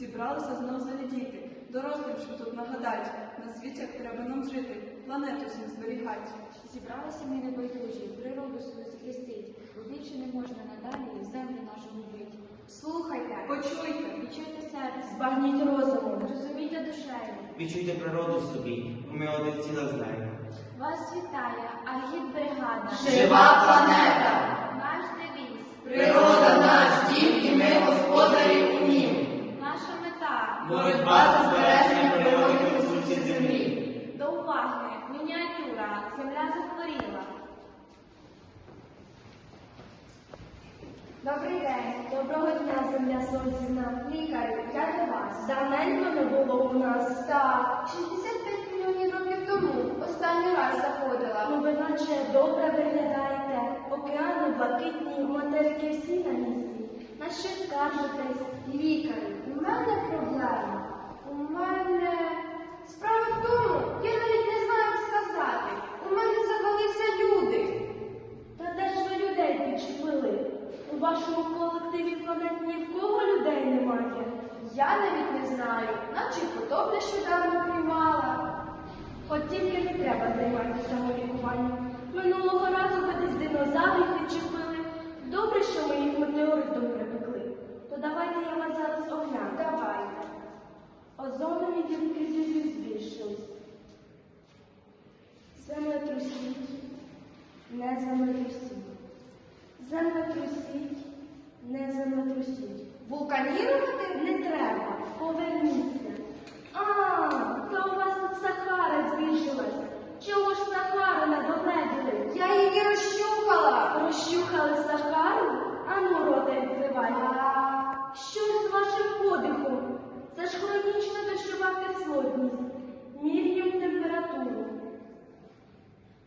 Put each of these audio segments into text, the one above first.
Зібралися знов залетіти. Дорослим, що тут нагадать, на світі як треба нам жити, планету всім зберігать. Зібралися ми небайдужі, природу свою захистить, бо більше не можна надалі землю нашу губить. Слухайте, Почуйте, відчуйте серце, Збагніть розумом. зрозумійте душею. Відчуйте природу собі, бо ми одне ціле з нею. Вас вітає агіт-бригада. Жива планета, Давненько не було у нас. Так, 65 мільйонів років тому. Останній раз заходила. Ну, ви наче добре виглядаєте. Океани блакитні, материки всі на місці. На що скаржитесь? Лікарі, у мене проблема. У мене справа в тому, я навіть не знаю, як сказати. У мене завалися люди. Та де ж ви людей підчепили? У вашому колективі планет ні в кого людей немає. Я навіть не знаю, наче потоп нещодавно приймала. От тільки не треба займатися самолікуванням. Минулого разу ви десь динозаврів підчепили. Добре, що ми їх метеоритом припекли. То давайте я вас зараз огляну. Давайте. Озонові ділки ділі збільшились. Землетрусіть, не землетрусіть. Землетрусіть, не землетрусіть. Вулканірувати не треба. Поверніться. А, то у вас тут Сахара збільшилась. Чого ж Сахару не догледіли? Я її розщухала. Розщухали Сахару? Ану, рота відкривай. Що ж з вашим подихом? Це ж хронічна дощова кислотність. Мір'ям температуру.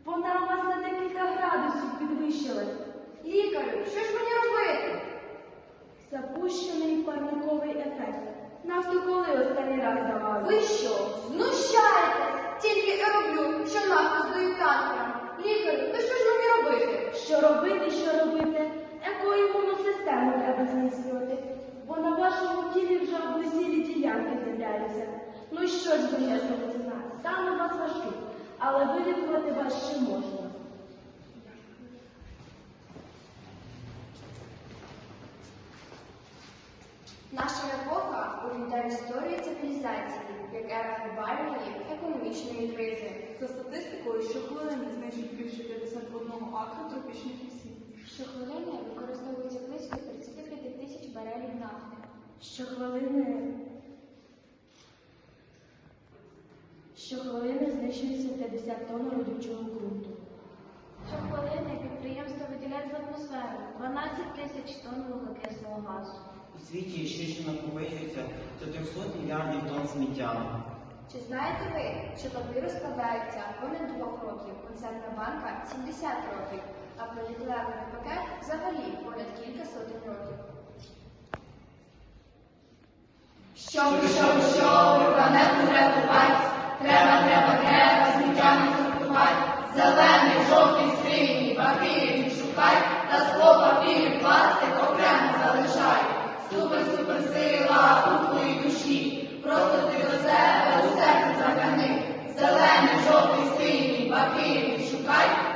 Вона у вас на декілька градусів підвищилась. Лікарю, що ж мені робити? Запущений парниковий ефект. Нафту останній? Ви що? Знущаєтесь! Тільки і роблю, що нафту здають танкерам. Лікарю, то що ж мені робити? Що робити, що робити? Еко-імунну систему треба зміцнювати, бо на вашому тілі вже облесілі ділянки з'являються. Ну що ж, земля сонцівна, стан у вас важкий, але вилікувати вас ще можна. Історію цивілізації як ера глобальної економічної кризи. за статистикою, щохвилини знищують більше 51 акру тропічних лісів. Щохвилини використовується близько 35 тисяч барелів нафти. Щохвилини. Щохвилини знищується 50 тонн родючого ґрунту. Щохвилини підприємства виділяють в атмосферу 12 тисяч тонн вуглекислого газу. У світі щорічно накопичується до 300 мільярдів тонн сміття. Чи знаєте ви, що папіру складається понад двох років, консервна банка 70 років, а поліетиленовий пакет взагалі понад кілька сотень років? Щоб, щоб, щоб планету рятувати, треба, треба, треба, сміття не сортувати. Зелений, жовтий, синій, папір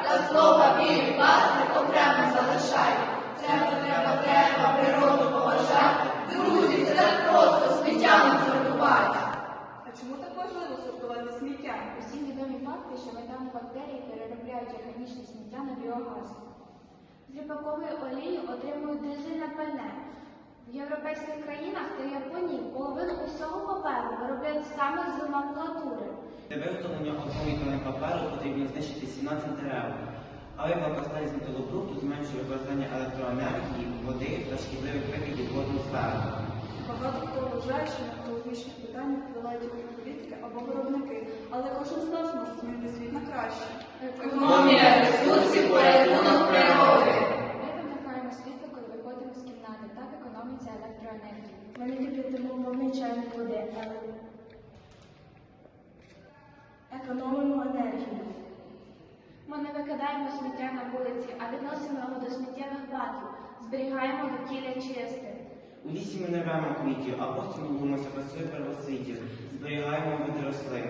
та скло, папір, пластик окремо залишай. Треба, треба, треба природу поважати. Друзі, це так просто сміття не сортувати. А чому так важливо сортувати сміття? Усі відомі факти, що метан бактерії переробляють органічне сміття на біогаз. З ріпакової олії отримують дизельне пальне. В європейських країнах та Японії половину усього паперу виробляють саме з макулатури. Для виготовлення одної тонни паперу потрібно знищити 17 дерев. Але використання з металобрухту зменшує використання електроенергії, води та шкідливих викидів в атмосферу. Багато хто вважає, що на екологічні питання впливають політики або виробники, але кожен з нас може змінити світ на краще. Економія ресурсів, порятунок природи. Ми вимикаємо світло, коли виходимо з кімнати, так економиться електроенергія. Ми не повний чайник води, але економимо енергію. Ми не викидаємо сміття на вулиці, а відносимо його до сміттєвих баків, зберігаємо довкілля чисте. У лісі ми не рвемо квітів, а просто милуємося красою первосвітів, зберігаємо види рослин.